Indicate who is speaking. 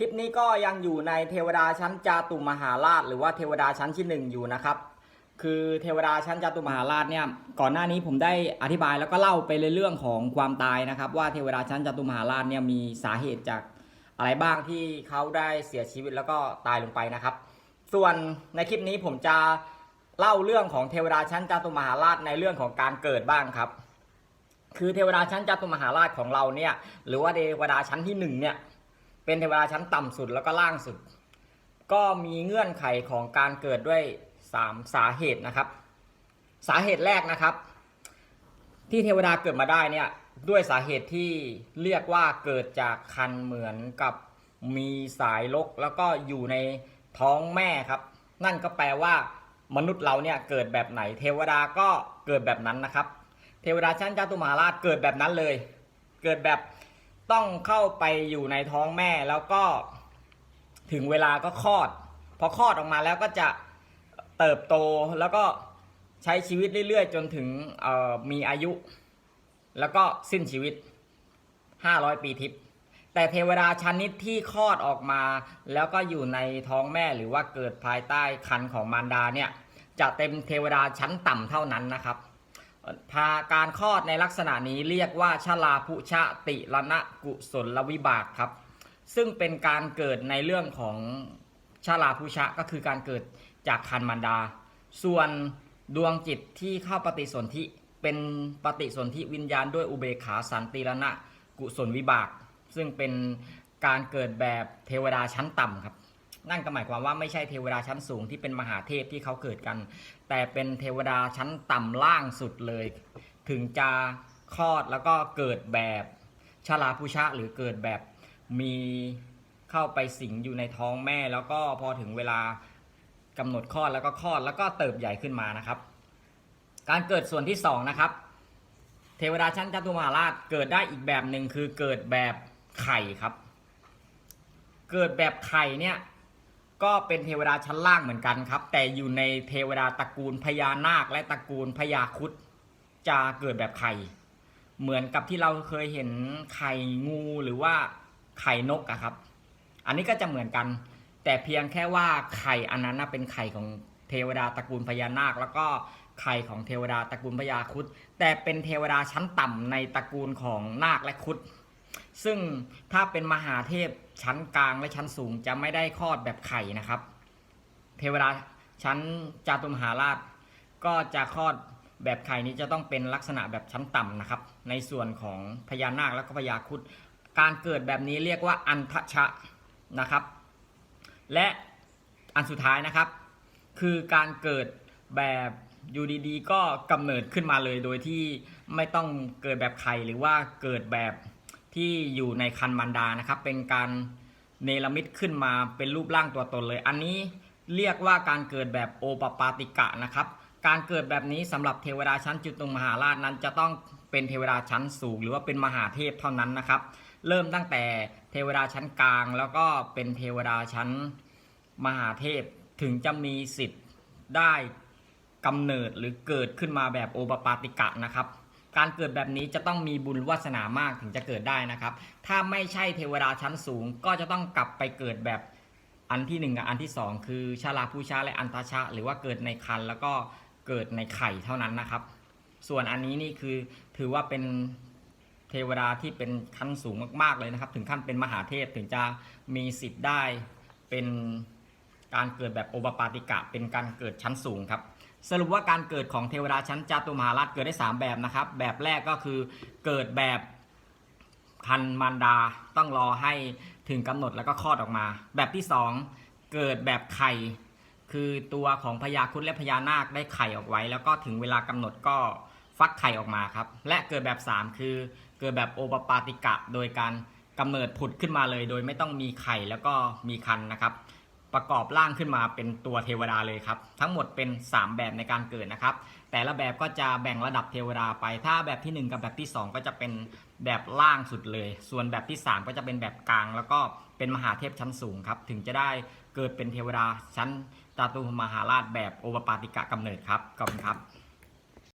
Speaker 1: คลิปนี้ก็ยังอยู่ในเทวดาชั้นจาตุมหาราช หรือว่าเทวดาชั้นที่หนึ่งอยู่นะครับ คือเทวดาชั้นจาตุมหาราชเนี่ยก่อนหน้านี้ผมได้อธิบายแล้วก็เล่าไปในเรื่องของความตายนะครับ ว่าเทวดาชั้นจาตุมหาราชเนี่ยมีสาเหตุจากอะไรบ้างที่เขาได้เสียชีวิตแล้วก็ตายลงไปนะครับ ส่วนในคลิปนี้ผมจะเล่าเรื่องของเทวดาชั้นจาตุมหาราชในเรื่องของการเกิดบ้างครับ คือเทวดาชั้นจาตุมหาราชของเราเนี่ยหรือว่าเทวดาชั้นที่หนึ่งเนี่ย เป็นเทวดาชั้นต่ำสุดแล้วก็ล่างสุด ก็มีเงื่อนไขของการเกิดด้วย3สาเหตุนะครับ สาเหตุแรกนะครับ ที่เทวดาเกิดมาได้เนี่ยด้วยสาเหตุที่เรียกว่าเกิดจากคันเหมือนกับมีสายลกแล้วก็อยู่ในท้องแม่ครับ นั่นก็แปลว่ามนุษย์เราเนี่ยเกิดแบบไหน เทวดาก็เกิดแบบนั้นนะครับ เทวดาชั้นจาตุมาราชเกิดแบบนั้นเลย เกิดแบบ ต้องเข้าไปอยู่ในท้องแม่แล้วก็ถึงเวลาก็คลอด พอคลอดออกมาแล้วก็จะเติบโตแล้วก็ใช้ชีวิตเรื่อยๆ จนถึงมีอายุ แล้วก็สิ้นชีวิต 500 ปีทิพย์แต่เทวดาชนิดที่คลอดออกมา แล้วก็อยู่ในท้องแม่หรือว่าเกิดภายใต้คันของมารดาเนี่ย จะเต็มเทวดาชั้นต่ำเท่านั้นนะครับ พาการคลอดในลักษณะนี้เรียกว่าชลาภุชะติรณะกุศลวิบากครับ ซึ่งเป็นการเกิดในเรื่องของชลาภุชะก็คือการเกิดจากคันมารดา ส่วนดวงจิตที่เข้าปฏิสนธิเป็นปฏิสนธิวิญญาณด้วยอุเบกขาสันติรณะกุศลวิบาก ซึ่งเป็นการเกิดแบบเทวดาชั้นต่ำครับ นั่นก็หมายความว่าไม่ใช่เทวดาชั้นสูงที่เป็นมหาเทพที่เขาเกิดกัน แต่เป็นเทวดาชั้นต่ำล่างสุดเลย ถึงจะคลอดแล้วก็เกิดแบบชลาภุชะหรือเกิดแบบมีเข้าไปสิงอยู่ในท้องแม่ แล้วก็พอถึงเวลากำหนดคลอดแล้วก็คลอดแล้วก็เติบใหญ่ขึ้นมานะครับ การเกิดส่วนที่สองนะครับเทวดาชั้นจตุมาราชเกิดได้อีกแบบหนึ่งคือเกิดแบบไข่ครับ เกิดแบบไข่เนี่ย ก็เป็นเทวดาชั้นล่างเหมือนกันครับ แต่อยู่ในเทวดาตระกูลพญานาคและตระกูลพญาคุดจะเกิดแบบไข่ เหมือนกับที่เราเคยเห็นไข่งูหรือว่าไข่นกอะครับ อันนี้ก็จะเหมือนกัน แต่เพียงแค่ว่าไข่อันนั้นเป็นไข่ของเทวดาตระกูลพญานาค แล้วก็ไข่ของเทวดาตระกูลพญาคุดแต่เป็นเทวดาชั้นต่ำในตระกูลของนาคและคุด ซึ่งถ้าเป็นมหาเทพชั้นกลางและชั้นสูงจะไม่ได้คลอดแบบไข่นะครับ เทวดาชั้นจาตุมหาราช ก็จะคลอดแบบไข่นี้จะต้องเป็นลักษณะแบบชั้นต่ำนะครับ ในส่วนของพญานาคและก็พญาครุดการเกิดแบบนี้เรียกว่าอันทชะนะครับ และอันสุดท้ายนะครับ คือการเกิดแบบอยู่ดีๆ ก็กำเนิดขึ้นมาเลยโดยที่ไม่ต้องเกิดแบบไข่หรือว่าเกิดแบบ ที่อยู่ในคันมันดานะครับ เป็นการเนรมิตขึ้นมาเป็นรูปร่างตัวตนเลย อันนี้เรียกว่าการเกิดแบบโอปปาติกะนะครับ การเกิดแบบนี้สำหรับเทวดาชั้นจุตุมหาราชนั้นจะต้องเป็นเทวดาชั้นสูง หรือว่าเป็นมหาเทพเท่านั้นนะครับ เริ่มตั้งแต่เทวดาชั้นกลาง แล้วก็เป็นเทวดาชั้นมหาเทพถึงจะมีสิทธิ์ได้กำเนิดหรือเกิดขึ้นมาแบบโอปปาติกะนะครับ การเกิดแบบนี้จะต้องมีบุญวาสนามากถึงจะเกิดได้นะครับ ถ้าไม่ใช่เทวดาชั้นสูงก็จะต้องกลับไปเกิดแบบอันที่หนึ่งกับอันที่สองคือชาลาภูชาและอันตาชะหรือว่าเกิดในคันแล้วก็เกิดในไข่เท่านั้นนะครับ ส่วนอันนี้นี่คือถือว่าเป็นเทวดาที่เป็นขั้นสูงมากๆเลยนะครับ ถึงขั้นเป็นมหาเทพถึงจะมีสิทธิ์ได้เป็นการเกิดแบบโอปปาติกะเป็นการเกิดชั้นสูงครับ สรุปว่าการเกิดของเทวดาชั้นจตุมหาราชเกิดได้ 3 แบบนะครับ แบบแรกก็คือเกิดแบบคันมารดาต้องรอให้ถึงกำหนดแล้วก็คลอดออกมา แบบที่ 2 เกิดแบบไข่คือตัวของพญาครุฑและพญานาคได้ไข่ออกไว้ แล้วก็ถึงเวลากำหนดก็ฟักไข่ออกมาครับ และเกิดแบบ 3 คือเกิดแบบโอปปาติกะ โดยการกำเนิดผุดขึ้นมาเลย โดยไม่ต้องมีไข่แล้วก็มีคันนะครับ ประกอบร่างขึ้นมาเป็นตัวเทวดาเลยครับ ทั้งหมดเป็น 3 แบบในการเกิดนะครับ แต่ละแบบก็จะแบ่งระดับเทวดาไป ถ้าแบบทีหนึ่1 กับแบบที่ 2 ก็จะเป็นแบบล่างสุดเลย ส่วนแบบที่ 3 ก็จะเป็นแบบกลาง แล้วก็เป็นมหาเทพชั้นสูงครับ ถึงจะได้เกิดเป็นเทวดาชั้นตาตุมหาราชแบบโอปปาติกะกำเนิดครับขอบคุณครับ